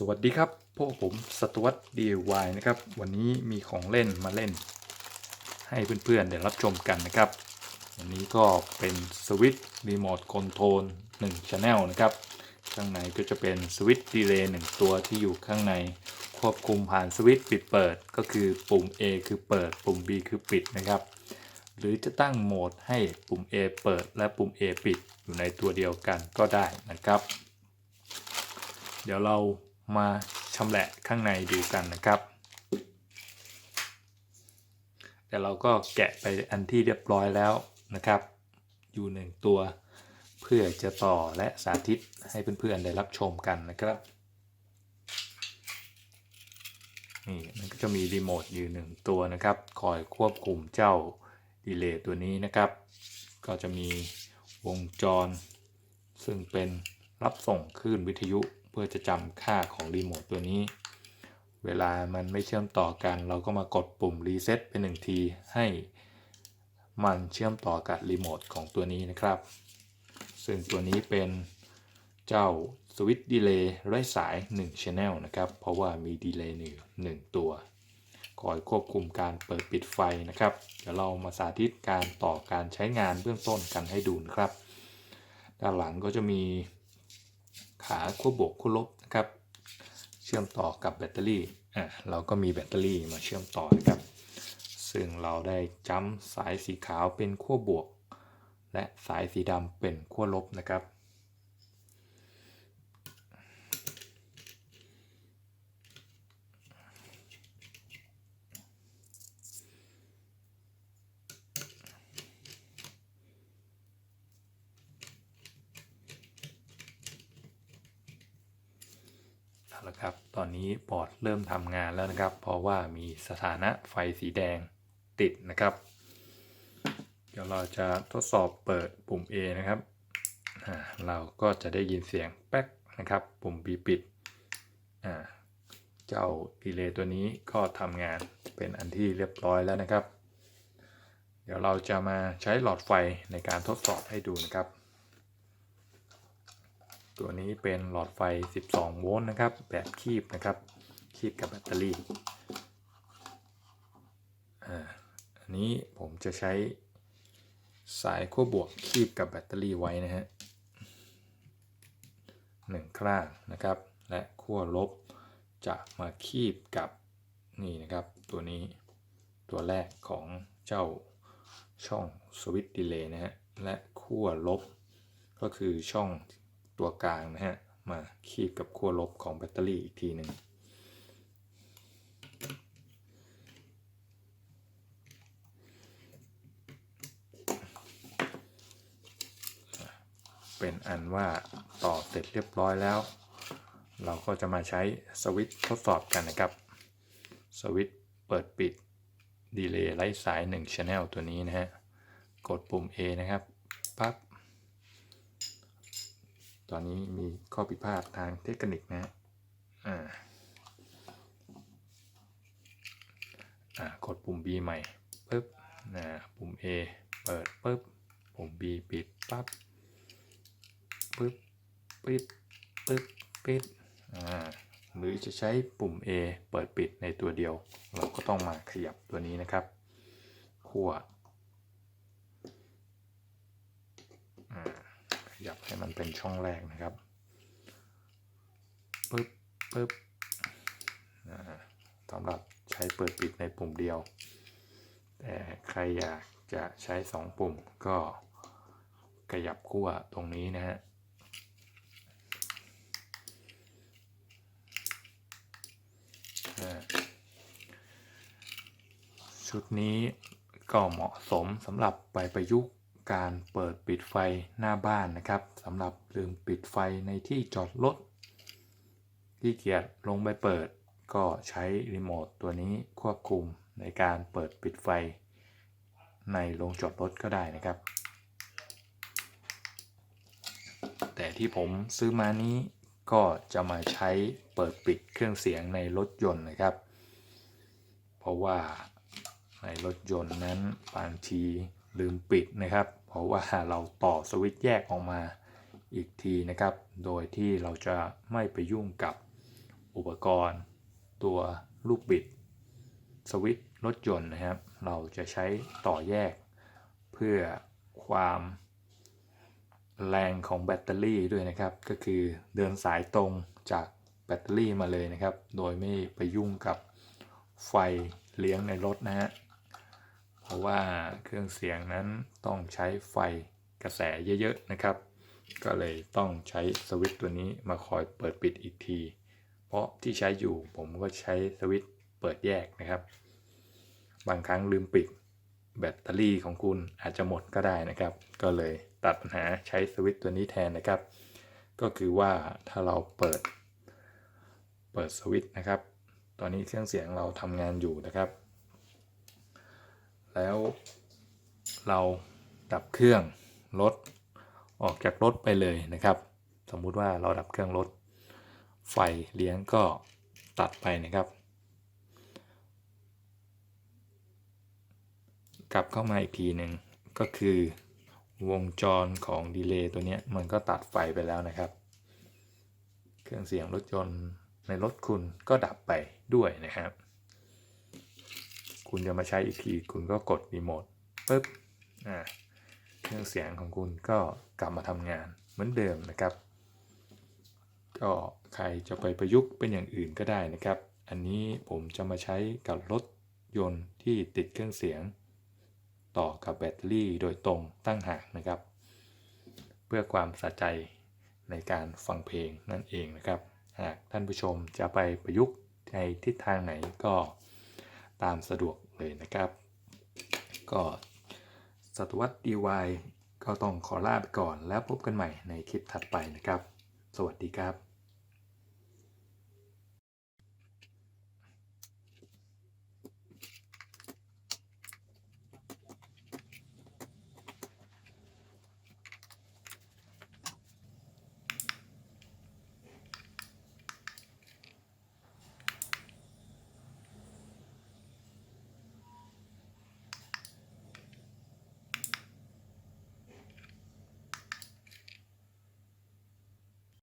สวัสดีครับ พวกผมสตวัต DIY นะครับ วันนี้มีของเล่นมาเล่น ให้เพื่อนๆได้รับชมกันนะครับ วันนี้ก็เป็นสวิตช์รีโมทคอนโทรล1 Channel นะครับ ข้างในก็จะเป็นสวิตช์ดีเลย์1ตัวที่อยู่ข้างใน ควบคุมผ่านสวิตช์ปิดเปิด ก็คือปุ่ม A คือเปิด ปุ่ม B คือปิดนะครับ หรือจะตั้งโหมดให้ปุ่ม A เปิด และปุ่ม A ปิดอยู่ในตัวเดียวกันก็ได้นะครับ เดี๋ยวเรา มาชำแหละข้างในดูกันนะครับเดี๋ยวเราก็แกะไปอันที่เรียบร้อยแล้วนะครับ อยู่หนึ่งตัว เพื่อจะต่อและสาธิตให้เพื่อนๆได้รับชมกันนะครับนี่มันก็จะมีรีโมทอยู่หนึ่งตัวนะครับ คอยควบคุมเจ้าดีเลย์ตัวนี้นะครับ ก็จะมีวงจร ซึ่งเป็นรับส่งคลื่นวิทยุ พื่อจะจำค่าของรีโมทตัวนี้ เวลามันไม่เชื่อมต่อกัน เราก็มากดปุ่มรีเซ็ตเป็นหนึ่งที ให้มันเชื่อมต่อกับรีโมทของตัวนี้นะครับ ซึ่งตัวนี้เป็นเจ้าสวิตช์ดีเลย์ไร้สาย1 Channel นะครับ เพราะว่ามีดีเลย์หนึ่งหนึ่งตัว คอยควบคุมการเปิดปิดไฟนะครับ เดี๋ยวเรามาสาธิตการต่อการใช้งานเบื้องต้นกันให้ดูนะครับ ด้านหลังก็จะมี ขาขั้วบวกขั้วลบนะครับ เชื่อมต่อกับแบตเตอรี่อะเราก็มีแบตเตอรี่มาเชื่อมต่อนะครับ ซึ่งเราได้จ้ำสายสีขาวเป็นขั้วบวก และสายสีดำเป็นขั้วลบนะครับ เอาละครับ ตอนนี้บอร์ดเริ่มทำงานแล้วนะครับ เพราะว่ามีสถานะไฟสีแดงติดนะครับ เดี๋ยวเราจะทดสอบเปิดปุ่ม A นะครับ เราก็จะได้ยินเสียงแป๊กนะครับ ปุ่ม B ปิด เจ้าดีเลย์ตัวนี้ก็ทำงานเป็นอันที่เรียบร้อยแล้วนะครับ เดี๋ยวเราจะมาใช้หลอดไฟในการทดสอบให้ดูนะครับ ตัวนี้เป็นหลอดไฟ 12 โวลต์นะครับ แบบคีบนะครับ คีบกับแบตเตอรี่อ่าอันนี้ผมจะใช้สายขั้วบวกคีบกับแบตเตอรี่ไว้นะฮะหนึ่งข้างนะครับ และขั้วลบจะมาคีบกับนี่นะครับ ตัวนี้ตัวแรกของเจ้าช่องสวิตช์ดีเลย์นะฮะ และขั้วลบก็คือช่อง ตัวกลางนะฮะ มาคีบกับขั้วลบของแบตเตอรี่อีกทีหนึ่งเป็นอันว่าต่อเสร็จเรียบร้อยแล้ว เราก็จะมาใช้สวิตช์ทดสอบกันนะครับ สวิตช์เปิดปิดดีเลย์ไร้สาย1 Channel ตัวนี้นะฮะ กดปุ่ม A นะครับปั๊บ ตอนนี้มีข้อผิดพลาดทางเทคนิคนะอ่าอ่ากดปุ่ม B ใหม่ปึ๊บนะปุ่ม A เปิดปึ๊บปุ่ม B ปิดปั๊บปึ๊บปิดปึ๊บปิดอ่าหรือจะใช้ปุ่ม A เปิดปิดในตัวเดียว เราก็ต้องมาขยับตัวนี้นะครับขั้วอ่า ขยับให้มันเป็นช่องแรกนะครับปึ๊บปึ๊บอ่าสำหรับใช้เปิดปิดในปุ่มเดียว แต่ใครอยากจะใช้สองปุ่มก็ขยับขั้วตรงนี้นะฮะอ่าชุดนี้ก็เหมาะสมสำหรับไปประยุกต์ การเปิดปิดไฟหน้าบ้านนะครับสำหรับลืมปิดไฟในที่จอดรถที่เกียจลงไปเปิดก็ใช้รีโมทตัวนี้ควบคุมในการเปิดปิดไฟ ในโรงจอดรถก็ได้นะครับ แต่ที่ผมซื้อมานี้ก็จะมาใช้เปิดปิดเครื่องเสียงในรถยนต์นะครับ เพราะว่าในรถยนต์นั้นบางที ลืมปิดนะครับ เพราะว่าเราต่อสวิตช์แยกออกมาอีกทีนะครับ โดยที่เราจะไม่ไปยุ่งกับอุปกรณ์ ตัวลูกบิด สวิตช์รถยนต์นะครับ เราจะใช้ต่อแยก เพื่อความแรงของแบตเตอรี่ด้วยนะครับ ก็คือเดินสายตรงจากแบตเตอรี่มาเลยนะครับ โดยไม่ไปยุ่งกับไฟเลี้ยงในรถนะฮะ เพราะว่าเครื่องเสียงนั้นต้องใช้ไฟกระแสเยอะๆนะครับ ก็เลยต้องใช้สวิตช์ตัวนี้มาคอยเปิดปิดอีกที เพราะที่ใช้อยู่ผมก็ใช้สวิตช์เปิดแยกนะครับ บางครั้งลืมปิดแบตเตอรี่ของคุณอาจจะหมดก็ได้นะครับ ก็เลยตัดปัญหาใช้สวิตช์ตัวนี้แทนนะครับ ก็คือว่าถ้าเราเปิด เปิดสวิตช์นะครับ ตอนนี้เครื่องเสียงเราทำงานอยู่นะครับ แล้วเราดับเครื่องรถออกจากรถไปเลยนะครับ สมมุติว่าเราดับเครื่องรถไฟเลี้ยงก็ตัดไปนะครับ กลับเข้ามาอีกทีหนึ่งก็คือวงจรของดีเลย์ตัวนี้มันก็ตัดไฟไปแล้วนะครับ เครื่องเสียงรถยนต์ในรถคุณก็ดับไปด้วยนะครับ คุณจะมาใช้อีกที คุณก็กดรีโมทปุ๊บอ่าเครื่องเสียงของคุณก็กลับมาทำงานเหมือนเดิมนะครับ ก็ใครจะไปประยุกต์เป็นอย่างอื่นก็ได้นะครับ อันนี้ผมจะมาใช้กับรถยนต์ที่ติดเครื่องเสียง ต่อกับแบตเตอรี่โดยตรงตั้งหากนะครับ เพื่อความสะใจในการฟังเพลงนั่นเองนะครับ หากท่านผู้ชมจะไปประยุกต์ในทิศทางไหนก็ ตามสะดวกเลยนะครับ ก็ศตวรรษ DY ก็ต้องขอลาไปก่อนแล้วพบกันใหม่ในคลิปถัดไปนะครับ สวัสดีครับ